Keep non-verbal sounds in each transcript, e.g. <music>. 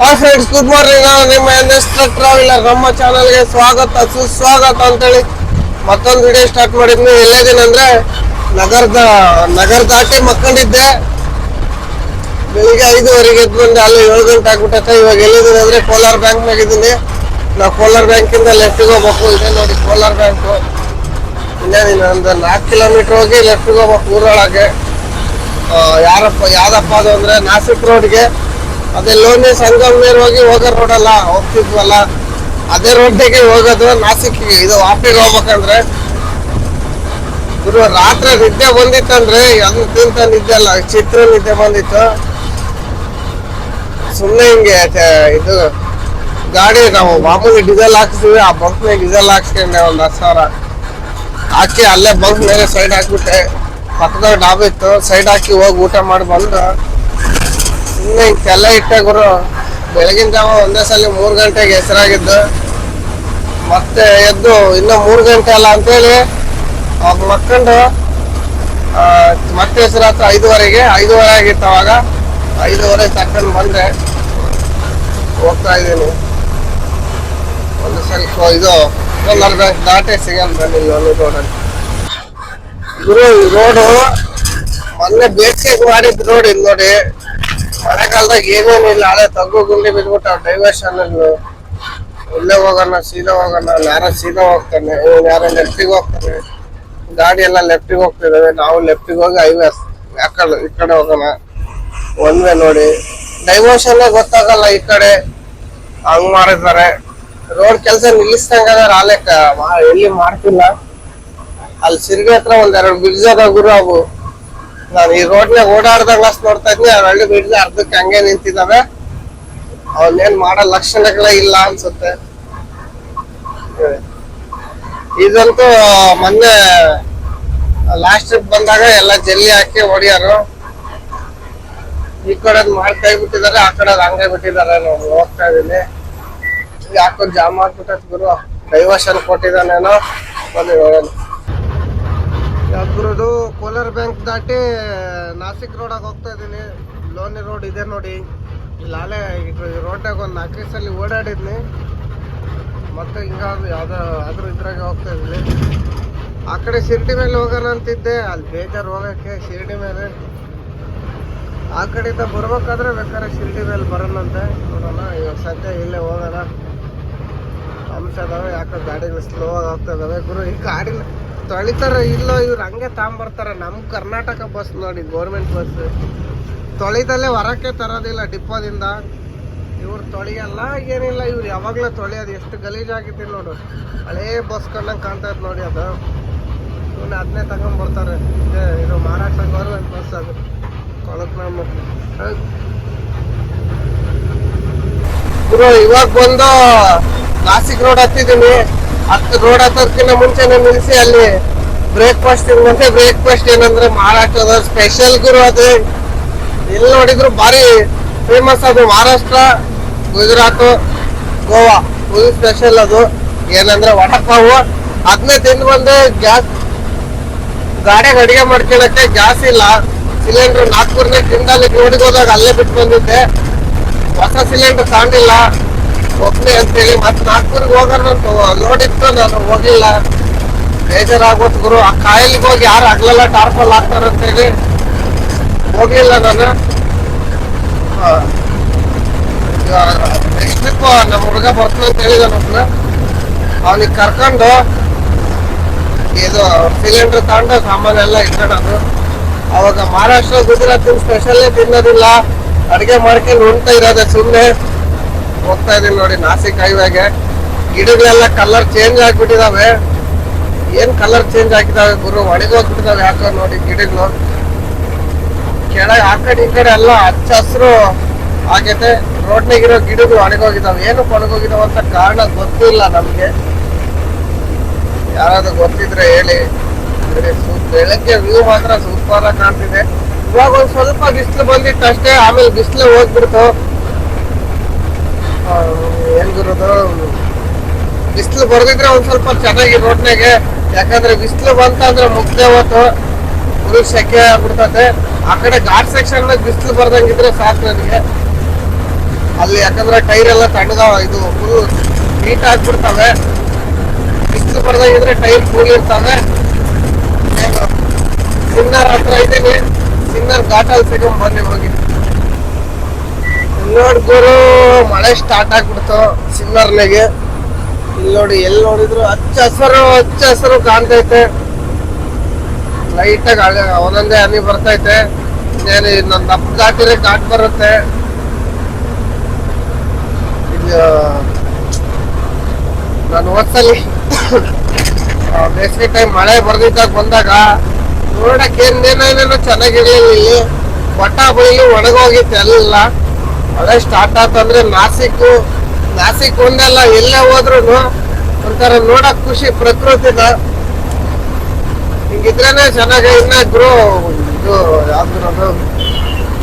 Hi friends good morning ನಾನು ನಿಮ್ಮ N S traveller ನಮ್ಮ ಚಾನಲ್ಗೆ ಸ್ವಾಗತ, ಸುಸ್ವಾಗತ ಅಂತೇಳಿ ಮತ್ತೊಂದು ವಿಡಿಯೋ ಸ್ಟಾರ್ಟ್ ಮಾಡಿದ್ನಿ. ಎಲ್ಲೇದೀನಿ ಅಂದ್ರೆ ನಗರದ ನಗರ ದಾಟಿ ಮಕ್ಕೊಂಡಿದ್ದೆ. ಬೆಳಿಗ್ಗೆ ಐದುವರೆಗೆ ಎದ್ದು ಬಂದೆ. ಅಲ್ಲಿ ಏಳು ಗಂಟೆ ಆಗ್ಬಿಟ್ಟೈತೆ. ಇವಾಗ ಎಲ್ಲಿದ್ದೀನಿ ಅಂದರೆ ಕೋಲಾರ ಬ್ಯಾಂಕ್ನಾಗ ಇದ್ದೀನಿ. ನಾವು ಕೋಲಾರ ಬ್ಯಾಂಕಿಂದ ಲೆಫ್ಟಿಗೆ ಹೋಗ್ಬೇಕು. ಇದೆ ನೋಡಿ ಕೋಲಾರ ಬ್ಯಾಂಕು ಇನ್ನೇನಿಲ್ಲ ಒಂದು ನಾಲ್ಕು ಕಿಲೋಮೀಟರ್ ಹೋಗಿ ಲೆಫ್ಟಿಗೆ ಹೋಗ್ಬೇಕು ಊರೊಳಗೆ. ಯಾರಪ್ಪ, ಯಾವ್ದಪ್ಪ ಅದು ಅಂದರೆ ನಾಸಿಕ್ ರೋಡ್ಗೆ ಅದೇ ಲೋನಿ ಸಂಗಮೇರ್ ಹೋಗಿ ಹೋಗೋ ರೋಡ್ ಅಲ್ಲ, ಹೋಗ್ತಿದ್ವಲ್ಲ, ಅದೇ ರೋಡ್ಗೆ ಹೋಗೋದು ನಾಸಿಕ್ಗೆ. ಇದು ವಾಪಿಗೆ ಹೋಗ್ಬೇಕಂದ್ರೆ ಗುರು, ರಾತ್ರಿ ನಿದ್ದೆ ಬಂದಿತ್ತಂದ್ರೆ ತಿಂತ ನಿದ್ದೆ ಅಲ್ಲ, ಚಿತ್ರ ನಿದ್ದೆ ಬಂದಿತ್ತು. ಸುಮ್ಮನೆ ಹಿಂಗೆ ಇದು, ಗಾಡಿ ನಾವು ಮಾಮೂಲಿ ಡೀಸೆಲ್ ಹಾಕ್ಸಿದ್ವಿ, ಆ ಬಂಕ್ನಾಗ ಡೀಸೆಲ್ ಹಾಕ್ಸ್ಕೊಂಡೆ ಒಂದು ಹತ್ತು ಸಾವಿರ. ಹಾಕಿ ಅಲ್ಲೇ ಬಂಕ್ ಮೇಲೆ ಸೈಡ್ ಹಾಕ್ಬಿಟ್ಟೆ. ಪಕ್ಕದಾಗ ಡಾಬ್ ಇತ್ತು ಸೈಡ್ ಹಾಕಿ ಹೋಗಿ ಊಟ ಮಾಡಿ ಬಂದು. ಸುಮ್ಮನೆ ಹಿಂಗೆ ಇಟ್ಟ ಗುರು ಬೆಳಗಿನ ಜಾವ ಒಂದೇ ಸಲ ಮೂರು ಗಂಟೆಗೆ ಹೆಸರಾಗಿದ್ದು ಮತ್ತೆ ಎದ್ದು ಇನ್ನೂ ಮೂರು ಗಂಟೆ ಅಲ್ಲ ಅಂತೇಳಿ ಅವಾಗ ಮಕ್ಕಂಡು ಮತ್ತೆ ಹತ್ರ ಐದುವರೆಗೆ, ಐದುವರೆ ಆಗಿತ್ತು ಅವಾಗ. ಐದುವರೆ ತಕೊಂಡು ಬಂದೆ. ಹೋಗ್ತಾ ಇದ್ದೀನಿ. ಒಂದು ಸ್ವಲ್ಪ ಇದು ದಾಟೆ ಸಿಗಲ್ಲ ಬನ್ನಿ ರೋಡಲ್ಲಿ. ಗುರು, ಈ ರೋಡು ಮೊನ್ನೆ ಬೇಸಿಗೆ ಮಾಡಿದ್ ರೋಡ್ ಇದು ನೋಡಿ. ಮಳೆಗಾಲದಾಗ ಏನೇನಿಲ್ಲ ಹಳೆ ತಗ್ಗು ಗುಂಡಿ ಬಿದ್ಬಿಟ್ಟು ಡೈವರ್ಷನ್ ಇಲ್ಲೇ ಹೋಗೋಣ, ಸೀದಾ ಹೋಗೋಣ ಯಾರ ಸೀದಾ ಹೋಗ್ತಾನೆ ಯಾರ ಲೆಫ್ಟಿಗೆ ಹೋಗ್ತಾನೆ ಗಾಡಿ ಎಲ್ಲ ಲೆಫ್ಟಿಗೆ ಹೋಗ್ತಿದ್ದಾವೆ ನಾವು ಲೆಫ್ಟಿಗೆ ಹೋಗಿ ಹೈವೇ ಯಾಕಡೆ ಈ ಕಡೆ ಹೋಗೋಣ. ಒನ್ ನೋಡಿ. ಡೈವರ್ಷನ್ ಗೊತ್ತಾಗಲ್ಲ ಈ ಕಡೆ. ಹಂಗ್ ಮಾಡಿದ್ದಾರೆ. ರೋಡ್ ಕೆಲಸ ನಿಲ್ಲಿಸ್ದಂಗ ಆಲೆಕ್ಕ ಎಲ್ಲಿ ಮಾಡ್ತಿಲ್ಲ. ಅಲ್ಲಿ ಸಿರ್ಗೆ ಹತ್ರ ಒಂದೆರಡು ಬ್ರಿಡ್ಜ್ ಅದ ಗುರು ಅವು. ನಾನು ಈ ರೋಡ್ನಾಗ ಓಡಾಡ್ದ ಗ್ಲಾಸ್ ನೋಡ್ತಾ ಇದ್ನಿ ಅವ್ರ ಹಳ್ಳಿ ಬಿಡ್ಲಿ ಅರ್ಧಕ್ಕೆ ಹಂಗೆ ನಿಂತಿದ್ದಾವೆ ಅವನ್ನೇನ್ ಮಾಡೋ ಲಕ್ಷಣಗಳೇ ಇಲ್ಲ ಅನ್ಸುತ್ತೆ. ಇದಂತೂ, ಮೊನ್ನೆ ಲಾಸ್ಟ್ ಟ್ರಿಪ್ ಬಂದಾಗ ಎಲ್ಲ ಜಲ್ಲಿ ಹಾಕಿ ಹೊಡಿಯಾರು. ಈ ಕಡೆ ಮಾಡ್ತಾ ಬಿಟ್ಟಿದ್ದಾರೆ ಆ ಕಡೆ ಹಂಗೆ ಬಿಟ್ಟಿದ್ದಾರೆ ನಾವು ಹೋಗ್ತಾ ಇದೀನಿ. ಯಾಕೋ ಜಾಮ್ ಮಾಡ್ಬಿಟ್ಟು ಗುರು. ಡೈವರ್ಷನ್ ಕೊಟ್ಟಿದ್ದಾನೇನೋ. ಬಂದು ನೋಡೋಣ. ಯಾವ್ದು ಕೋಲಾರ ಬ್ಯಾಂಕ್ ದಾಟಿ ನಾಸಿಕ್ ರೋಡಾಗ ಹೋಗ್ತಾ ಇದ್ದೀನಿ. ಲೋನಿ ರೋಡ್ ಇದೆ ನೋಡಿ. ಇಲ್ಲಿ ಅಲ್ಲೇ ರೋಡ್ನಾಗ ಒಂದು ನಾಲ್ಕೈದು ಸಲ ಓಡಾಡಿದ್ನಿ. ಮತ್ತೆ ಹಿಂಗಾದ್ರು ಯಾವ್ದೋ ಅದ್ರ ಇದ್ರಾಗೆ ಹೋಗ್ತಾ ಇದ್ದೀನಿ ಆ ಕಡೆ ಶಿರಡಿ ಮೇಲೆ ಹೋಗೋಣ ಅಂತಿದ್ದೆ. ಅಲ್ಲಿ ಬೇಜಾರು ಹೋಗಕ್ಕೆ ಶಿರಡಿ ಮೇಲೆ. ಆ ಕಡೆಯಿಂದ ಬರ್ಬೇಕಾದ್ರೆ ಬೇಕಾದ್ರೆ ಶಿರಡಿ ಮೇಲೆ ಬರೋಣಂತೆ. ನೋಡೋಣ, ಇವಾಗ ಸದ್ಯ ಇಲ್ಲೇ ಹೋಗೋಣ. ಅಂಶ ಅದಾವೆ ಯಾಕೋ ಗಾಡಿಗಳು ಸ್ಲೋ ಆಗ್ತಾ ಇದಾವೆ. ಗುರು, ಈ ಗಾಡಿ ತೊಳಿತಾರೆ ಇಲ್ಲೋ, ಇವ್ರು ಹಂಗೆ ತಗೊಂಬರ್ತಾರೆ. ನಮ್ಮ ಕರ್ನಾಟಕ ಬಸ್ ನೋಡಿ ಗೌರ್ಮೆಂಟ್ ಬಸ್ ತೊಳಿದಲ್ಲೇ ಹೊರಕ್ಕೆ ತರೋದಿಲ್ಲ ಡಿಪ್ಪೋದಿಂದ ಇವ್ರು ತೊಳಿಯಲ್ಲ, ಏನಿಲ್ಲ. ಇವ್ರು ಯಾವಾಗಲೂ ತೊಳೆಯೋದು. ಎಷ್ಟು ಗಲೀಜಾಗಿದೆ ನೋಡು. ಹಳೇ ಬಸ್ ಕಂಡಂಗೆ ಕಾಣ್ತಾ ಇತ್ತು ನೋಡಿ ಅದು. ಇವ್ನು ಅದನ್ನೇ ತಗೊಂಡ್ಬರ್ತಾರೆ ಇದೆ ಮಹಾರಾಷ್ಟ್ರ ಗೌರ್ಮೆಂಟ್ ಬಸ್ ಅದು. ಕೊಳಕ್ ನಮ್ಮ ಇವಾಗ ಬಂದು ನಾಸಿಕ್ ರೋಡ್ ಹತ್ತಿದ್ದೀನಿ ಹತ್ತು ರೋಡ್ ಹತ್ತೋದಕ್ಕಿಂತ ಮುಂಚೆನೆ ನಿಲ್ಲಿಸಿ ಅಲ್ಲಿ ಬ್ರೇಕ್ಫಾಸ್ಟ್ ತಿನ್ನಂತೆ ಬ್ರೇಕ್ಫಾಸ್ಟ್ ಏನಂದ್ರೆ ಮಹಾರಾಷ್ಟ್ರದ ಸ್ಪೆಷಲ್ ಗುರು ಅದು. ಎಲ್ಲಿ ನೋಡಿದ್ರು ಭಾರಿ ಫೇಮಸ್ ಅದು ಮಹಾರಾಷ್ಟ್ರ, ಗುಜರಾತ್, ಗೋವಾ. ಫುಲ್ ಸ್ಪೆಷಲ್ ಅದು. ಏನಂದ್ರೆ ವಡಪಾವು. ಅದನ್ನೇ ತಿಂದು ಬಂದು ಗ್ಯಾಸ್ ಗಾಡಿಗೆ ಅಡಿಗೆ ಮಾಡ್ಕೊಳಕ್ಕೆ ಗ್ಯಾಸ್ ಇಲ್ಲ. ಸಿಲಿಂಡರ್ ನಾಗ್ಪುರ್ನೇ ತಿಂದಲ್ಲಿ ನೋಡಿಗೆ ಹೋದಾಗ ಅಲ್ಲೇ ಬಿಟ್ಟು ಬಂದಿದ್ದೆ. ಹೊಸ ಸಿಲಿಂಡರ್ ತಗೊಂಡಿಲ್ಲ. ಒಬ್ಬನೇ ಅಂತೇಳಿ ಮತ್ತೆ ನಾಗ್ಪುರ್ಗೆ ಹೋಗೋಣ ನೋಡಿತ್ತು ನಾನು ಹೋಗಿಲ್ಲ ಬೇಜಾರಾಗ್ಬೋದು ಗುರು. ಆ ಕಾಯಿಲೆಗೆ ಹೋಗಿ ಯಾರು ಹಗ್ಲೆಲ್ಲ ಟಾರ್ಪಲ್ ಹಾಕ್ತಾರ ಅಂತೇಳಿ ಹೋಗಿಲ್ಲ ನಾನು. ಟ್ರಿಪ್ ನಮ್ಮ ಹುಡುಗ ಬರ್ತದೆ ಅಂತ ಹೇಳಿದ ನಮ್ಮ ಅವನಿಗೆ ಕರ್ಕೊಂಡು ಇದು ಸಿಲಿಂಡರ್ ತಗೊಂಡು ಸಾಮಾನೆಲ್ಲ ಇಟ್ಕೊಳ್ಳೋದು ಅವಾಗ ಮಹಾರಾಷ್ಟ್ರ ಗುಜರಾತ್ ಸ್ಪೆಷಲ್ಲೇ ತಿನ್ನೋದಿಲ್ಲ. ಅಡಿಗೆ ಮಾಡ್ಕೊಂಡು ಉಣ್ತಾ ಇರೋದೆ ಸುಮ್ಮನೆ ಹೋಗ್ತಾ ಇದೀನಿ ನೋಡಿ, ನಾಸಿಕ್ ಹೈವೇಗೆ. ಗಿಡಗಳೆಲ್ಲ ಕಲರ್ ಚೇಂಜ್ ಆಗ್ಬಿಟ್ಟಿದಾವೆ. ಏನ್ ಕಲರ್ ಚೇಂಜ್ ಆಗಿದಾವೆ ಗುರು? ಒಣಗೋಗ್ಬಿಟ್ಟಿದಾವೆ ಯಾಕೋ ನೋಡಿ ಗಿಡಗಳು. ಕೆಳಗೆ ಆ ಕಡೆ ಈ ಕಡೆ ಎಲ್ಲ ಹಚ್ಚ ಹಸಿರು ಆಗೈತೆ. ರೋಡ್ನಾಗಿರೋ ಗಿಡಗಳು ಒಣಗೋಗಿದಾವೆ ಏನು ಒಣಗೋಗಿದಾವೆ ಅಂತ ಕಾರಣ ಗೊತ್ತಿಲ್ಲ ನಮ್ಗೆ. ಯಾರಾದ್ರೂ ಗೊತ್ತಿದ್ರೆ ಹೇಳಿ. ಬೆಳಗ್ಗೆ ವ್ಯೂ ಮಾತ್ರ ಸೂಪರ್ ಆಗಿ ಕಾಣ್ತಿದೆ. ಇವಾಗ ಒಂದ್ ಸ್ವಲ್ಪ ಬಿಸಿಲು ಬಂದಿತ್ತು ಅಷ್ಟೇ ಆಮೇಲೆ ಬಿಸಿಲು ಹೋಗ್ಬಿಡ್ತು. ಆ, ಏನ್ ಗುರುದು ಬಿಸಿಲು ಬರ್ದಿದ್ರೆ ಒಂದ್ ಸ್ವಲ್ಪ ಚೆನ್ನಾಗಿ ರೋಡ್ನಾಗೆ ಯಾಕಂದ್ರೆ ಬಿಸಿಲು ಬಂತಂದ್ರೆ ಮುಗ್ದೆ ಹೊತ್ತು ಫುಲ್ ಸೆಕೆ ಆಗ್ಬಿಡ್ತದೆ ಆ ಕಡೆ ಘಾಟ್ ಸೆಕ್ಷನ್ ಬಿಸಿಲು ಬರ್ದಂಗಿದ್ರೆ ಸಾಕು ನನಗೆ. ಅಲ್ಲಿ ಯಾಕಂದ್ರೆ ಟೈರ್ ಎಲ್ಲ ತಣ್ಣಗಾವ ಇದು ಫುಲ್ ಹೀಟ್ ಆಗ್ಬಿಡ್ತವೆ. ಬಿಸಿಲು ಬರ್ದಂಗಿದ್ರೆ ಟೈರ್ ಕೂಲ್ ಇರ್ತವೆ. ಸಿನ್ನರ್ ಹತ್ರ ಇದ್ದೀನಿ. ಸಿನ್ನರ್ ಘಾಟಲ್ಲಿ ಸಿಗೋ ಬನ್ನಿ ಹೋಗಿ. ನೋಡ್ ಮಳೆ ಸ್ಟಾರ್ಟ್ ಆಗ್ಬಿಡ್ತು ಸಿನ್ನರ್ನಾಗೆ ಇಲ್ಲಿ ನೋಡಿ, ಎಲ್ಲಿ ನೋಡಿದ್ರು ಹಚ್ಚ ಹಸಿರು ಹಚ್ಚ ಹಸಿರು ಕಾಣ್ತೈತೆ. ಲೈಟಾಗಿ ಆಗಿ ಒಂದೊಂದೇ ಹನಿ ಬರ್ತೈತೆ. ಇನ್ನೇನು ಇನ್ನೊಂದು ದಪ್ಪ ದಾಟಿದ್ರೆ ಕಾಟ್ ಬರುತ್ತೆ. ಇದು, ನಾನು ಓದ್ಸಲಿ <coughs> ಬೇಸಿಗೆ ಟೈಮ್ ಮಳೆ ಬರ್ದಿದ್ದಾಗ ಬಂದಾಗ ನೋಡಕ್ಕೆ ಏನೇನೇನೋ ಚೆನ್ನಾಗಿರ್ಲಿಲ್ಲ ಇಲ್ಲಿ. ಬಟ್ಟ ಬೈಲಿ ಒಣಗೋಗಿತ್ತು ಎಲ್ಲ. ಮಳೆ ಸ್ಟಾರ್ಟ್ ಆತಂದ್ರೆ ನಾಸಿಕ್ ನಾಸಿಕ್ ಒಂದೆಲ್ಲ, ಎಲ್ಲೇ ಹೋದ್ರು ಒಂಥರ ನೋಡಕ್ ಖುಷಿ ಪ್ರಕೃತಿನ ಹಿಂಗಿದ್ರೇನೆ ಚೆನ್ನಾಗಿ ಇನ್ನ ಗ್ರೋ ಇದು ಯಾವ್ದು ಅದು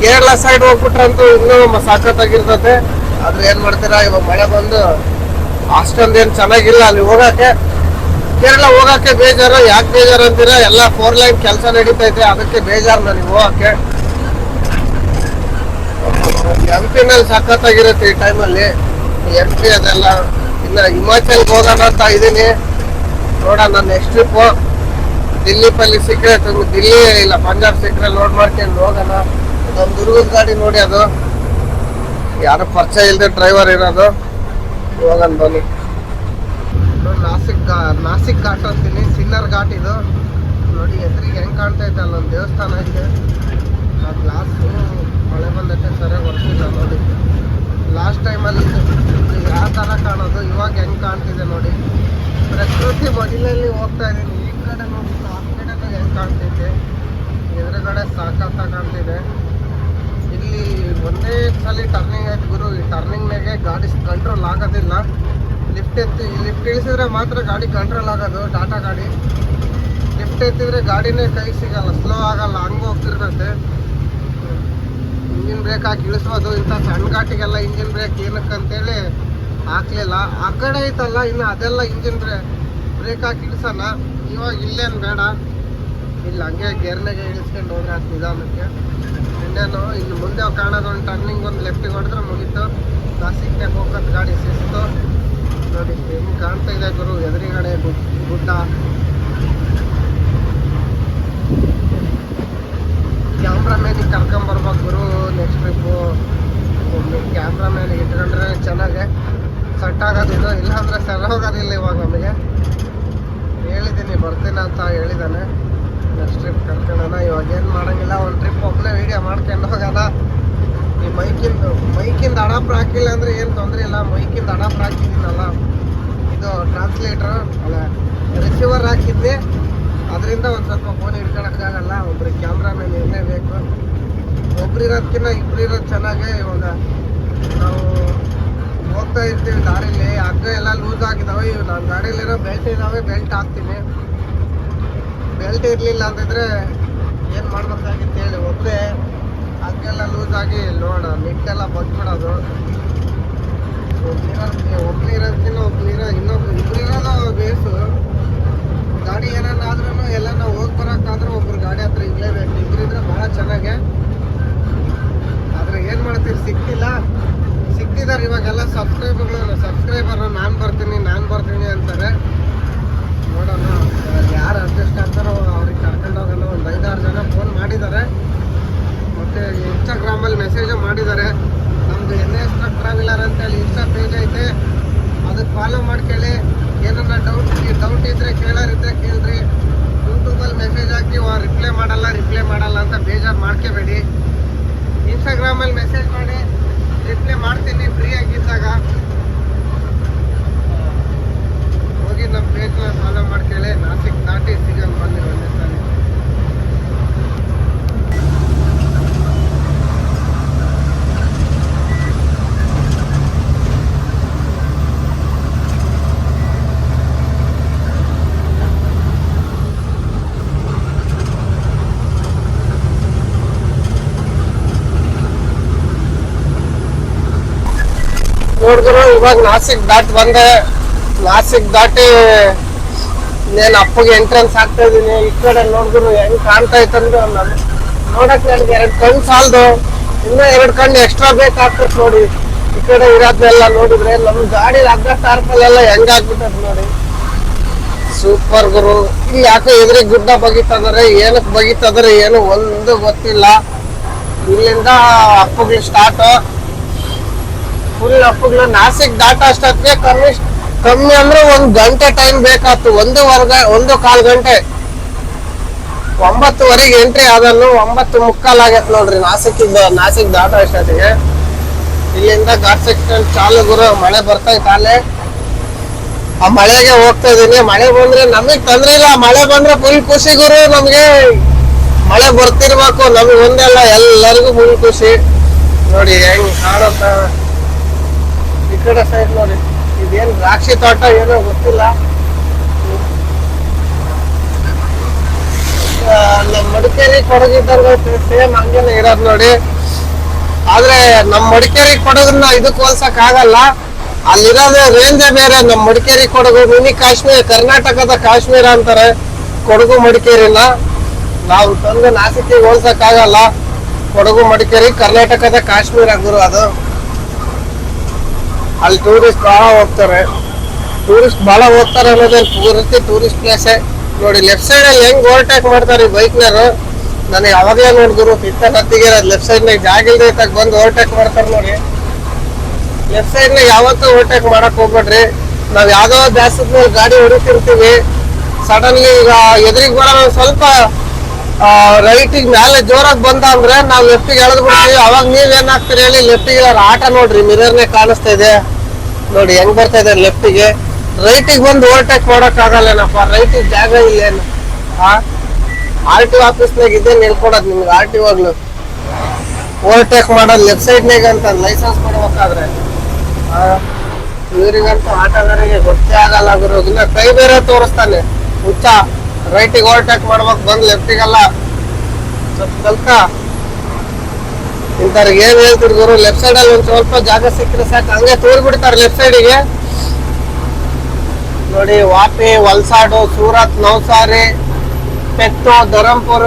ಕೇರಳ ಸೈಡ್ ಹೋಗ್ಬಿಟ್ರಂತೂ ಇನ್ನೂ ಸಖತ್ತಾಗಿರ್ತದೆ ಆದ್ರೆ ಏನ್ ಮಾಡ್ತೀರಾ, ಇವಾಗ ಮಳೆ ಬಂದು ಅಷ್ಟೊಂದೇನ್ ಚೆನ್ನಾಗಿಲ್ಲ ಅಲ್ಲಿ ಹೋಗಕ್ಕೆ. ಕೇರಳ ಹೋಗಕ್ಕೆ ಬೇಜಾರು, ಯಾಕೆ ಬೇಜಾರು ಅಂತೀರಾ, ಎಲ್ಲ ಫೋರ್ ಲೈನ್ ಕೆಲಸ ನಡೀತೈತೆ, ಅದಕ್ಕೆ ಬೇಜಾರು ನನಗೆ ಹೋಗಕ್ಕೆ. ಎಂ ಪಿನಲ್ಲಿ ಸಖತ್ತಾಗಿರುತ್ತೆ ಈ ಟೈಮಲ್ಲಿ ಎಂ ಪಿ ಅದೆಲ್ಲ ಇನ್ನು ಹಿಮಾಚಲ್ಗೆ ಹೋಗೋಣ ಅಂತ ಇದ್ದೀನಿ. ನೋಡೋಣ ನೆಕ್ಸ್ಟ್ ಟ್ರಿಪ್ಪು ದಿಲ್ಲಿ ಸಿಕ್ಕರೆ ದಿಲ್ಲಿ ಇಲ್ಲ, ಪಂಜಾಬ್ ಸಿಕ್ಕರೆ ಲೋಡ್ ಮಾಡ್ಕೊಂಡು ಹೋಗೋಣ. ನಮ್ಮ ದುರ್ಗದ ಗಾಡಿ ನೋಡಿ ಅದು. ಯಾರು ಪರಿಚಯ ಇಲ್ಲದೆ ಡ್ರೈವರ್ ಇರೋದು. ಹೋಗೋಣ ಬನ್ನಿ. ನಾಸಿಕ್ ನಾಸಿಕ್ ಘಾಟ್ ಅಂತೀನಿ ಸಿನ್ನರ್ ಘಾಟ್ ಇದು. ನೋಡಿ ಎದುರಿಗೆ ಹೆಂಗೆ ಕಾಣ್ತಾ ಅಲ್ಲೊಂದು ದೇವಸ್ಥಾನ ಐತೆ. ಆ ಗ್ಲಾಸ್ ಮಳೆ ಬಂದೈತೆ, ಸರಿಯಾಗಿ ಹೊರ್ಸಿಲ್ಲ ನೋಡಿ. ಲಾಸ್ಟ್ ಟೈಮಲ್ಲಿ ಯಾವ ಥರ ಕಾಣೋದು, ಇವಾಗ ಹೆಂಗ್ ಕಾಣ್ತಿದೆ ನೋಡಿ. ಪ್ರಕೃತಿ ಮಡಿಲಲ್ಲಿ ಹೋಗ್ತಾ ಇದ್ದೀನಿ. ಈ ಕಡೆ ನೋಡಿ ಆ ಕಡೆ ಹೆಂಗ್ ಕಾಣ್ತೈತೆ ಎದುರುಗಡೆ ಸಾಕತ್ತ ಕಾಣ್ತಿದೆ. ಇಲ್ಲಿ ಒಂದೇ ಸಲ ಟರ್ನಿಂಗ್ ಆಯ್ತು ಗುರು. ಈ ಟರ್ನಿಂಗ್ನಾಗೆ ಗಾಡಿ ಕಂಟ್ರೋಲ್ ಆಗೋದಿಲ್ಲ. ಲಿಫ್ಟ್ ಎತ್ತಿ ಲಿಫ್ಟ್ ಇಳಿಸಿದ್ರೆ ಮಾತ್ರ ಗಾಡಿ ಕಂಟ್ರೋಲ್ ಆಗೋದು ಟಾಟಾ ಗಾಡಿ. ಲಿಫ್ಟ್ ಎತ್ತಿದ್ರೆ ಗಾಡಿನೇ ಕೈ ಸಿಗಲ್ಲ ಸ್ಲೋ ಆಗಲ್ಲ, ಹಂಗೆ ಹೋಗ್ತಿರ್ತೈತೆ ಇಂಜಿನ್ ಬ್ರೇಕ್ ಹಾಕಿ ಇಳಿಸೋದು, ಇಂಥ ಸಣ್ಣ ಘಾಟಿಗೆಲ್ಲ ಇಂಜಿನ್ ಬ್ರೇಕ್ ಏನಕ್ಕೆ ಅಂತೇಳಿ ಹಾಕ್ಲಿಲ್ಲ. ಆ ಕಡೆ ಐತಲ್ಲ, ಇನ್ನು ಅದೆಲ್ಲ ಇಂಜಿನ್ ಬ್ರೇ ಬ್ರೇಕ್ ಹಾಕಿ ಇಳಿಸೋಣ. ಇವಾಗ ಇಲ್ಲೇನು ಬೇಡ. ಇಲ್ಲಿ, ಹಂಗೆ ಗೇರ್ನಾಗೆ ಇಳಿಸ್ಕೊಂಡು ಹೋದ್ರೆ ಅದು ನಿಧಾನಕ್ಕೆ. ಇನ್ನೇನು ಇನ್ನು ಮುಂದೆ ಕಾಣೋದು ಒಂದು ಟರ್ನಿಂಗ್ ಒಂದು ಲೆಫ್ಟಿಗೆ ಹೊಡೆದ್ರೆ ಮುಗೀತು. ನಾಸಿಕ್ನಾಗ ಹೋಗೋದು ಗಾಡಿ, ಸಿಸ್ತು. ನೋಡಿ, ಹೆಂಗೆ ಕಾಣ್ತಾ ಇದೆ ಗುರು, ಎದುರುಗಡೆ ಗುಡ್ಡ. ಕ್ಯಾಮ್ರಾಮ್ಯಾನಿಗೆ ಕರ್ಕೊಂಬರ್ಬೇಕು ಗುರು ನೆಕ್ಸ್ಟ್ ಟ್ರಿಪ್ಪು ಒಮ್ಮೆ ಕ್ಯಾಮ್ರಾಮ್ಯಾನ್ ಇಟ್ಕೊಂಡ್ರೆ ಚೆನ್ನಾಗೆ ಸೆಟ್ ಆಗೋದು ಇದು ಇಲ್ಲಾಂದ್ರೆ ಸರಿ ಹೋಗೋದಿಲ್ಲ ಇವಾಗ ನಮಗೆ. ಹೇಳಿದ್ದೀನಿ ಬರ್ತೀನಿ ಅಂತ ಹೇಳಿದ್ದಾನೆ ನೆಕ್ಸ್ಟ್ ಟ್ರಿಪ್ ಕರ್ಕೊಳ್ಳೋಣ ಇವಾಗ ಏನು ಮಾಡೋಂಗಿಲ್ಲ, ಒಂದು ಟ್ರಿಪ್ ಒಬ್ಬನೇ ವೀಡಿಯೋ ಮಾಡ್ಕೊಂಡು ಹೋಗೋಣ ಈ ಮೈಕಿಂದ ಮೈಕಿಂದ ಅಡಾಪ್ಟ್ ಹಾಕಿಲ್ಲ ಅಂದರೆ ಏನು ತೊಂದರೆ ಇಲ್ಲ, ಮೈಕಿಂದ ಅಡಾಪ್ಟ್ ಹಾಕಿದ್ದೀನಲ್ಲ ಇದು ಟ್ರಾನ್ಸ್ಲೇಟ್ರ್ ಅಲ್ಲ ರಿಸೀವರ್ ಹಾಕಿದ್ದೆ ಅದರಿಂದ ಒಂದು ಸ್ವಲ್ಪ ಫೋನ್ ಹಿಡ್ಕೊಳಕ್ಕಾಗಲ್ಲ ಒಬ್ರು ಇರಲೇ ಬೇಕು. ಒಬ್ರು ಇರೋದಕ್ಕಿಂತ ಇಬ್ರು ಇರೋದು ಚೆನ್ನಾಗೆ ಇವಾಗ ನಾವು ಹೋಗ್ತಾ ಇರ್ತೀವಿ ದಾರಿಲಿ. ಹಗ್ಗ ಎಲ್ಲ ಲೂಸ್ ಆಗಿದ್ದಾವೆ ಇವು ನಾನು ಗಾಡಿಯಲ್ಲಿರೋ ಬೆಲ್ಟ್ ಇದ್ದಾವೆ ಬೆಲ್ಟ್ ಹಾಕ್ತೀನಿ. ಬೆಲ್ಟ್ ಇರಲಿಲ್ಲ ಅಂತಂದರೆ ಏನು ಮಾಡ್ಬೇಕಾಗಿತ್ತು ಹೇಳಿ. ಒಬ್ಬರೇ ಹಗ್ಗೆಲ್ಲ ಲೂಸ್ ಆಗಿ ನೋಡ ನಿಟ್ಟೆಲ್ಲ ಬಂದ್ಬಿಡೋದು. ಒಬ್ರು ಇರೋ ಇನ್ನೊಬ್ರು ಇಬ್ರು ಇರೋದು ಬೇಸು. ಗಾಡಿ ಏನಾದ್ರೂ ಎಲ್ಲ ಹೋಗಿ ಬರೋಕ್ಕಾದ್ರೂ ಒಬ್ರು ಗಾಡಿ ಹತ್ರ ಇರಲೇಬೇಕು. ಇಬ್ರು ಇದ್ರೆ ಭಾಳ ಚೆನ್ನಾಗೆ. ಆದರೆ ಏನು ಮಾಡ್ತೀರಿ? ಸಿಕ್ತಿಲ್ಲ ಸಿಕ್ತಿದ್ದಾರೆ ಇವಾಗೆಲ್ಲ ಸಬ್ಸ್ಕ್ರೈಬರ್ಗಳು ಸಬ್ಸ್ಕ್ರೈಬರ್ ನಾನು ಬರ್ತೀನಿ ನಾನು ಬರ್ತೀನಿ ಅಂತಾರೆ. ನೋಡೋಣ, ಯಾರು ಅಡ್ಜಸ್ಟ್ ಆಗ್ತಾರೋ ಅವ್ರಿಗೆ ಕರ್ಕೊಂಡು ಹೋಗೋಣ. ಒಂದು ಐದಾರು ಜನ ಫೋನ್ ಮಾಡಿದ್ದಾರೆ. ಮತ್ತು ಇನ್ಸ್ಟಾಗ್ರಾಮಲ್ಲಿ ಮೆಸೇಜು ಮಾಡಿದ್ದಾರೆ. ನಮ್ಮದು ಎನ್ ಎಸ್ ಟ್ರಾವೆಲರ್ ಅಂತೇಳಿ ಇನ್ಸ್ಟಾ ಪೇಜ್ ಐತೆ. ಅದಕ್ಕೆ ಫಾಲೋ ಮಾಡ್ಕೊಳ್ಳಿ ಏನನ್ನ ಡೌಟ್ ಡೌಟ್ ಇದ್ರೆ ಕೇಳೋರಿದ್ರೆ ಕೇಳ್ರಿ. ಯೂಟ್ಯೂಬಲ್ಲಿ ಮೆಸೇಜ್ ಹಾಕಿ ರಿಪ್ಲೈ ಮಾಡಲ್ಲ ರಿಪ್ಲೈ ಮಾಡಲ್ಲ ಅಂತ ಬೇಜಾರು ಮಾಡ್ಕೋಬೇಡಿ. ಇನ್ಸ್ಟಾಗ್ರಾಮಲ್ಲಿ ಮೆಸೇಜ್ ಮಾಡಿ ರಿಪ್ಲೈ ಮಾಡ್ತೀನಿ ಫ್ರೀ ಆಗಿದ್ದಾಗ. ಹೋಗಿ ನಮ್ಮ ಪೇಜ್ನ ಫಾಲೋ ಮಾಡ್ಕೊಳ್ಳಿ ನಾಸಿಕ್ ದಾಟಿ ಸಿಗಲ್ ಬನ್ನಿ ನೋಡಿದ್ರು, ಇವಾಗ ನಾಸಿಕ್ ದಾಟ್ ಬಂದೆ. ನಾಸಿಕ್ ದಾಟಿ ನೇನ್ ಅಪ್ಪಗೆ ಎಂಟ್ರೆನ್ಸ್ ಆಗ್ತಾ ಇದೀನಿ. ಈ ಕಡೆ ನೋಡಿದ್ರು ಹೆಂಗ್ ಕಾಣ್ತಾ ಇತ್ತಂದ್ರೆ ನೋಡಕ್ ನನಗೆ ಎರಡು ಕಣ್ಣು ಸಾಲದು. ಇನ್ನೂ ಎರಡು ಕಣ್ಣು ಎಕ್ಸ್ಟ್ರಾ ಬೇಕಾಗ್ತದೆ ನೋಡಿ. ಈ ಕಡೆ ಇರೋದ್ನೆಲ್ಲ ನೋಡಿದ್ರೆ ನಮ್ ಗಾಡಿ ಹಗ್ಗ ಟಾರ್ಪಲ್ಲೆಲ್ಲ ಹೆಂಗ್ ಆಗ್ಬಿಟ್ಟದ್ ನೋಡಿ. ಸೂಪರ್ ಗುರು. ಇಲ್ಲಿ ಯಾಕೋ ಎದುರಿ ಗುಡ್ಡ ಬಗೀತದ್ರೆ ಏನಕ್ ಬಗೀತದ್ರೆ ಏನು ಒಂದು ಗೊತ್ತಿಲ್ಲ. ಇಲ್ಲಿಂದ ಅಪ್ಪಗೆ ಸ್ಟಾರ್ಟ್ ಫುಲ್ ಅಪ್ಪುಗಳು ನಾಸಿಕ್ ದಾಟ ಅಷ್ಟೊತ್ತಿಗೆ ಕಮ್ಮಿ ಕಮ್ಮಿ ಅಂದ್ರೆ ಒಂದ್ ಗಂಟೆ ಟೈಮ್ ಬೇಕಾಯ್ತು. ಒಂದು ವರ್ಗ, ಒಂದು ಕಾಲ್ ಗಂಟೆ. ಒಂಬತ್ತುವರೆಗೆ ಎಂಟ್ರಿ ಆದನು ಒಂಬತ್ತು ಮುಕ್ಕಾಲ್ ಆಗೈತೆ ನೋಡ್ರಿ ನಾಸಿಕ್ ನಾಸಿಕ್ ದಾಟ ಅಷ್ಟೊತ್ತಿಗೆ. ಇಲ್ಲಿಂದ ಘಾಟ್ ಸೆಕ್ಷನ್ ಚಾಲು ಗುರು, ಮಳೆ ಬರ್ತಾ ಅಲ್ಲೇ. ಆ ಮಳೆಗೆ ಹೋಗ್ತಾ ಇದೀನಿ. ಮಳೆ ಬಂದ್ರೆ ನಮಗ್ ತೊಂದ್ರೆ ಇಲ್ಲ. ಮಳೆ ಬಂದ್ರೆ ಫುಲ್ ಖುಷಿ ಗುರು ನಮ್ಗೆ. ಮಳೆ ಬರ್ತಿರ್ಬೇಕು. ನಮಗ್ ಒಂದೆಲ್ಲ ಎಲ್ಲರಿಗೂ ಫುಲ್ ಖುಷಿ. ನೋಡಿ ಹೆಂಗ್ ಕಾಣುತ್ತ. ಈ ಕಡೆ ಸೈಡ್ ನೋಡಿ. ಇದೇನು ದ್ರಾಕ್ಷಿ ತೋಟ ಏನೋ ಗೊತ್ತಿಲ್ಲ. ನಮ್ಮ ನಮ್ ಮಡಿಕೇರಿ ಕೊಡಗಿದ್ದಂಗ ಸೇಮ್ ಹಂಗೇನೆ ಇರೋದ್ ನೋಡಿ. ಆದ್ರೆ ನಮ್ಮ ಮಡಿಕೇರಿ ಕೊಡಗನ್ನ ಇದಕ್ಕೆ ಹೋಲ್ಸಕ್ ಆಗಲ್ಲ. ಅಲ್ಲಿರೋದು ರೇಂಜೇ ಬೇರೆ. ನಮ್ಮ ಮಡಿಕೇರಿ ಕೊಡಗು, ಮಿನಿ ಕಾಶ್ಮೀರ, ಕರ್ನಾಟಕದ ಕಾಶ್ಮೀರ ಅಂತಾರೆ ಕೊಡಗು ಮಡಿಕೇರಿನ. ನಾವು ತಂದು ನಾಸಿಕಿಗೆ ಹೋಲ್ಸಕ್ ಆಗಲ್ಲ. ಕೊಡಗು ಮಡಿಕೇರಿ, ಕರ್ನಾಟಕದ ಕಾಶ್ಮೀರ ಗುರು ಅದು. ಅಲ್ಲಿ ಟೂರಿಸ್ಟ್ ಭಾಳ ಹೋಗ್ತಾರೆ. ಟೂರಿಸ್ಟ್ ಭಾಳ ಹೋಗ್ತಾರೆ ಅನ್ನೋದೇ ಪೂರ್ತಿ ಟೂರಿಸ್ಟ್ ಪ್ಲೇಸೇ ನೋಡಿ ಲೆಫ್ಟ್ ಸೈಡ್ ಅಲ್ಲಿ ಹೆಂಗ್ ಓವರ್ಟೇಕ್ ಮಾಡ್ತಾರೆ ಈ ಬೈಕ್ನರು ನನಗೆ ಅವಾಗಲೇ ನೋಡಿದ್ರು ಇತ್ತ ಹತ್ತಿಗೆ ಲೆಫ್ಟ್ ಸೈಡ್ ನಾಗ ಜಾಗ ಇಲ್ದೇ ಇತ್ತಾಗ ಬಂದು ಓವರ್ಟೇಕ್ ಮಾಡ್ತಾರೆ ನೋಡಿ. ಲೆಫ್ಟ್ ಸೈಡ್ ನಾಗ ಯಾವತ್ತೂ ಓವರ್ಟೇಕ್ ಮಾಡಕ್ ಹೋಗ್ಬೇಡ್ರಿ. ನಾವ್ ಯಾವುದೋ ಜಾಸ್ತಿ ಮೇಲೆ ಗಾಡಿ ಹೊಡಿತಿರ್ತೀವಿ. ಸಡನ್ಲಿ ಈಗ ಎದುರಿಗೆ ಬರೋ ಸ್ವಲ್ಪ ರೈಟಿಗೆ ಮೇಲೆ ಜೋರಾಗಿ ಬಂದ ಅಂದ್ರೆ ನಾವು ಲೆಫ್ಟಿಗೆ ಎಳೆದು ಬಿಡ್ತೀವಿ. ಅವಾಗ ನೀವ್ ಏನಾಗ್ತೀರಿ ಹೇಳಿ ಲೆಫ್ಟಿಗೆ ಆಟ ನೋಡ್ರಿ ಮಿರರ್ನೇ ಕಾಣಿಸ್ತಾ ಇದೆ. ನೋಡಿ, ಹೆಂಗ್ ಬರ್ತಾ ಇದೆ ಲೆಫ್ಟಿಗೆ ರೈಟಿಗೆ ಬಂದು ಓವರ್ಟೇಕ್ ಮಾಡಕ್ ಆಗಲ್ಲೇನಪ್ಪ? ರೈಟಿಗೆ ಜಾಗ ಇಲ್ಲ ಏನು ಆರ್ ಟಿ ಆಫೀಸ್ನಾಗ ಇದೇ ಹೇಳ್ಕೊಡೋದು ನಿಮ್ಗೆ? ಆರ್ ಟಿ ಹೋಗ್ಲು. ಓವರ್ಟೇಕ್ ಮಾಡೋದು ಲೆಫ್ಟ್ ಸೈಡ್ನಾಗ ಅಂತ ಲೈಸೆನ್ಸ್ ಕೊಡ್ಬೇಕಾದ್ರೆ. ಇವರಿಗಂತೂ ಆಟಗಾರರಿಗೆ ಗೊತ್ತೇ ಆಗಲ್ಲ ಗುರು. ಇನ್ನ ಕೈ ಬೇರೆ ತೋರಿಸ್ತಾನೆ. ಹುಚ್ಚ. ರೈಟಿಗೆ ಓವರ್ಟೇಕ್ ಮಾಡ್ಬೇಕು, ಬಂದು ಲೆಫ್ಟಿಗೆಲ್ಲ ಸ್ವಲ್ಪ ಸ್ವಲ್ಪ ಇಂಥವ್ರಿಗೆ ಏನ್ ಹೇಳ್ತಿರ್ ಗುರು ಲೆಫ್ಟ್ ಸೈಡ್ ಅಲ್ಲಿ ಒಂದ್ ಸ್ವಲ್ಪ ಜಾಗ ಸಿಕ್ಕರೆ ಸಾಕು. ಹಂಗೆ ತೋರ್ಬಿಡ್ತಾರೆ ಲೆಫ್ಟ್ ಸೈಡಿಗೆ ನೋಡಿ, ವಾಪಿ, ವಲ್ಸಾಡು, ಸೂರತ್, ನೌಸಾರಿ ಪೆತ್ತು ಧರಂಪುರ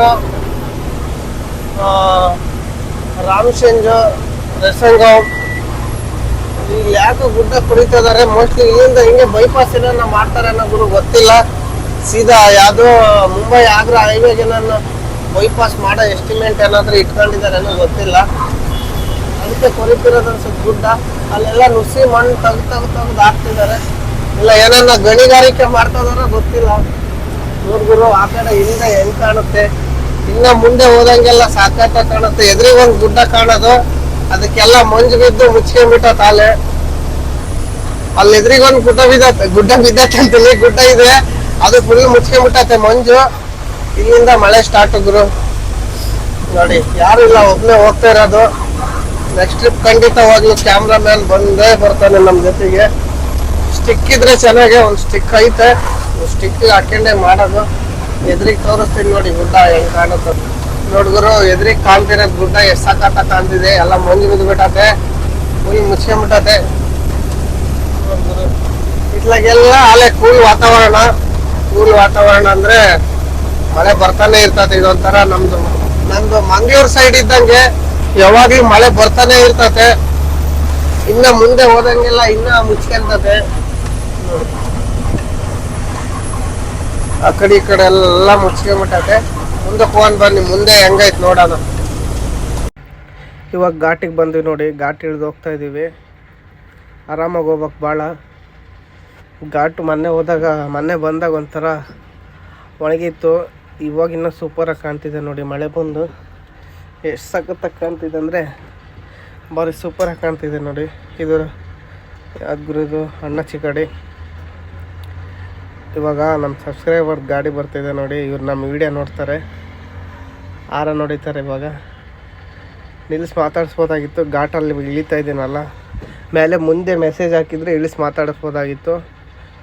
ರಾಮಶಂಜು ರಸಂಗ ಇಲ್ಲಿ ಯಾಕೆ ಗುಡ್ಡ ಕುಡಿತಿದ್ದಾರೆ ಮೋಸ್ಟ್ಲಿ ಇಲ್ಲಿಂದ ಹಿಂಗೆ ಬೈಪಾಸ್ ಏನನ್ನ ಮಾಡ್ತಾರೆ ಅನ್ನೋ ಗುರು ಗೊತ್ತಿಲ್ಲ. ಸೀದಾ ಯಾವುದೋ ಮುಂಬೈ ಆಗ್ರಾ ಹೈವೇಗೆ ನಾನು ಬೈಪಾಸ್ ಮಾಡೋ ಎಸ್ಟಿಮೇಟ್ ಏನಾದ್ರೂ ಇಟ್ಕೊಂಡಿದ್ದಾರೆ ಅನ್ನೋ ಗೊತ್ತಿಲ್ಲ. ಅದಕ್ಕೆ ಕೊರಿತಿರೋದು ಅನ್ಸುತ್ತೆ ಗುಡ್ಡ. ಅಲ್ಲೆಲ್ಲ ನುಸಿ ಮಣ್ಣು ತೆಗ್ದು ತೆಗ್ದು ತೆಗ್ದು ಹಾಕ್ತಿದ್ದಾರೆ. ಇಲ್ಲ, ಏನನ್ನ ಗಣಿಗಾರಿಕೆ ಮಾಡ್ತಾ ಗೊತ್ತಿಲ್ಲ. ನೋಡ್ಗುರು ಆ ಕಡೆ ಹಿಂದೆ ಹೆಂಗ್ ಕಾಣುತ್ತೆ? ಇನ್ನ ಮುಂದೆ ಹೋದಂಗೆಲ್ಲ ಸಾಕಾಟ ಕಾಣುತ್ತೆ. ಎದುರಿಗೆ ಒಂದ್ ಗುಡ್ಡ ಕಾಣೋದು. ಅದಕ್ಕೆಲ್ಲ ಮಂಜು ಬಿದ್ದು ಮುಚ್ಕೊಂಡ್ಬಿಟ್ಟ ತಾಲೆ. ಅಲ್ಲಿ ಎದುರಿಗೆ ಒಂದ್ ಗುಡ್ಡ ಬಿದ್ದ ಗುಡ್ಡ ಅಂತೀನಿ ಗುಡ್ಡ ಇದೆ. ಅದು ಫುಲ್ ಮುಚ್ಕೊಂಡ್ಬಿಟ್ಟೈತೆ ಮಂಜು. ಇಲ್ಲಿಂದ ಮಳೆ ಸ್ಟಾರ್ಟ್ ಗುರು. ನೋಡಿ, ಯಾರು ಇಲ್ಲ ಒಬ್ಬನೇ ಹೋಗ್ತಾ ಇರೋದು. ನೆಕ್ಸ್ಟ್ ಟ್ರಿಪ್ ಖಂಡಿತವಾಗ್ಲೂ ಕ್ಯಾಮ್ರಾಮ್ಯಾನ್ ಬಂದೇ ಬರ್ತಾನೆ ನಮ್ ಜೊತೆಗೆ. ಸ್ಟಿಕ್ ಇದ್ರೆ ಚೆನ್ನಾಗೆ ಒಂದ್ ಸ್ಟಿಕ್ ಐತೆ. ಸ್ಟಿಕ್ ಹಾಕೊಂಡೆ ಮಾಡೋದು. ಎದ್ರಿಗೆ ತೋರಿಸ್ತೀನಿ ನೋಡಿ, ಗುಡ್ಡ ಹೆಂಗ್ ಕಾಣುತ್ತೆ. ನೋಡ್ಗುರು ಎದ್ರಿಗೆ ಕಾಣ್ತಿರೋದ್ ಗುಡ್ಡ ಎಷ್ಟ್ ಸಾಕಾಟ ಕಾಣ್ತಿದೆ. ಎಲ್ಲ ಮಂಜು ಬಿದ್ದು ಬಿಟ್ಟತೆ ಫುಲ್ ಮುಚ್ಕೊಂಡ್ಬಿಟ್ಟತೆ ಇಟ್ಲಾಗೆಲ್ಲ ಅಲೆ ಕೂಲ್ ವಾತಾವರಣ. ಕೂಲ್ ವಾತಾವರಣ ಅಂದ್ರೆ ಮಳೆ ಬರ್ತಾನೆ ಇರ್ತದೆ ಇದೊಂಥರ ನಮ್ದು. ನಮ್ದು ಮಂಗಳೂರು ಸೈಡ್ ಇದ್ದಂಗೆ ಯಾವಾಗ್ಲೂ ಮಳೆ ಬರ್ತಾನೆ ಇರ್ತತೆ ಇನ್ನ ಮುಂದೆ ಹೋದಂಗೆಲ್ಲ ಇನ್ನ ಮುಚ್ಕೊಂತತೆ ಆ ಕಡೆ ಈ ಕಡೆ ಎಲ್ಲ ಮುಚ್ಕೊಂಬಿಟ್ಟತೆ ಮುಂದೆ ಫೋನ್ ಬನ್ನಿ, ಮುಂದೆ ಹೆಂಗೈತ್ ನೋಡೋಣ. ಇವಾಗ ಘಾಟಿಗೆ ಬಂದ್ವಿ ನೋಡಿ, ಘಾಟ್ ಇಳಿದು ಹೋಗ್ತಾ ಇದ್ದೀವಿ ಆರಾಮಾಗಿ ಹೋಗ್ಬೇಕು ಭಾಳ ಘಾಟು ಮೊನ್ನೆ ಹೋದಾಗ, ಮೊನ್ನೆ ಬಂದಾಗ ಒಂಥರ ಒಣಗಿತ್ತು. ಇವಾಗ ಇನ್ನೂ ಸೂಪರಾಗಿ ಕಾಣ್ತಿದೆ ನೋಡಿ, ಮಳೆ ಬಂದು. ಎಷ್ಟು ಸಖತ್ತಾಗಿ ಕಾಣ್ತಿದೆ ಅಂದರೆ, ಭಾರಿ ಸೂಪರಾಗಿ ಕಾಣ್ತಿದೆ ನೋಡಿ. ಇದು ಯಾವ್ದು ಗುರು ಇದು ಅಣ್ಣ ಚಿಕಡಿ ಇವಾಗ ನಮ್ಮ ಸಬ್ಸ್ಕ್ರೈಬರ್ ಗಾಡಿ ಬರ್ತಿದೆ ನೋಡಿ, ಇವ್ರು ನಮ್ಮ ವಿಡಿಯೋ ನೋಡ್ತಾರೆ. ಆರ ನೋಡಿತಾರೆ ಇವಾಗ. ನಿಲ್ಲಿಸಿ ಮಾತಾಡಿಸ್ಬೋದಾಗಿತ್ತು. ಘಾಟಲ್ಲಿ ಇಳಿತಾ ಇದ್ದೀನಲ್ಲ. ಮೇಲೆ ಮುಂದೆ ಮೆಸೇಜ್ ಹಾಕಿದರೆ ಇಳಿಸಿ ಮಾತಾಡಿಸ್ಬೋದಾಗಿತ್ತು.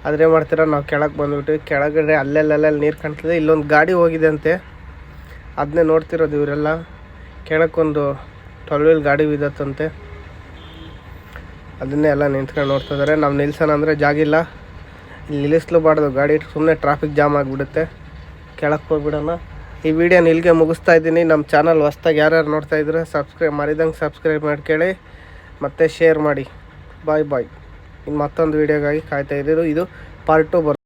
ಆದರೆ ಮಾಡ್ತೀರ, ನಾವು ಕೆಳಗೆ ಬಂದ್ಬಿಟ್ಟು ಕೆಳಗಡೆ ಅಲ್ಲೆಲ್ಲೆಲ್ಲ ನೀರು ಕಾಣ್ತದೆ. ಇಲ್ಲೊಂದು ಗಾಡಿ ಹೋಗಿದೆ ಅಂತೆ ಅದನ್ನೇ ನೋಡ್ತಿರೋದು ಇವರೆಲ್ಲ. ಕೆಳಕ್ಕೊಂದು ಟ್ವೆಲ್ ವೀಲ್ ಗಾಡಿ ಬಿದ್ದತ್ತಂತೆ. ಅದನ್ನೇ ಎಲ್ಲ ನಿಂತ್ಕೊಂಡು ನೋಡ್ತಾ ಇದ್ದಾರೆ ನಾವು ನಿಲ್ಸೋಣ ಅಂದರೆ ಜಾಗಿಲ್ಲ ಇಲ್ಲಿ. ನಿಲ್ಲಿಸ್ಲೂಬಾರ್ದು. ಗಾಡಿ ಸುಮ್ಮನೆ ಟ್ರಾಫಿಕ್ ಜಾಮ್ ಆಗಿಬಿಡುತ್ತೆ. ಕೆಳಕ್ಕೆ ಹೋಗ್ಬಿಡೋಣ. ಈ ವಿಡಿಯೋನ ಇಲ್ಲಿಗೆ ಮುಗಿಸ್ತಾ ಇದ್ದೀನಿ. ನಮ್ಮ ಚಾನಲ್ ಹೊಸ್ದಾಗಿ ಯಾರ್ಯಾರು ನೋಡ್ತಾ ಇದ್ರೆ ಸಬ್ಸ್ಕ್ರೈಬ್ ಮಾಡಿದಂಗೆ ಸಬ್ಸ್ಕ್ರೈಬ್ ಮಾಡ್ಕೊಳ್ಳಿ ಮತ್ತು ಶೇರ್ ಮಾಡಿ. ಬಾಯ್ ಬಾಯ್ ಇನ್ನು ಮತ್ತೊಂದು ವೀಡಿಯೋಗಾಗಿ ಕಾಯ್ತಾ ಇದ್ದೀರು ಇದು ಪಾರ್ಟ್ ಟು ಬರ್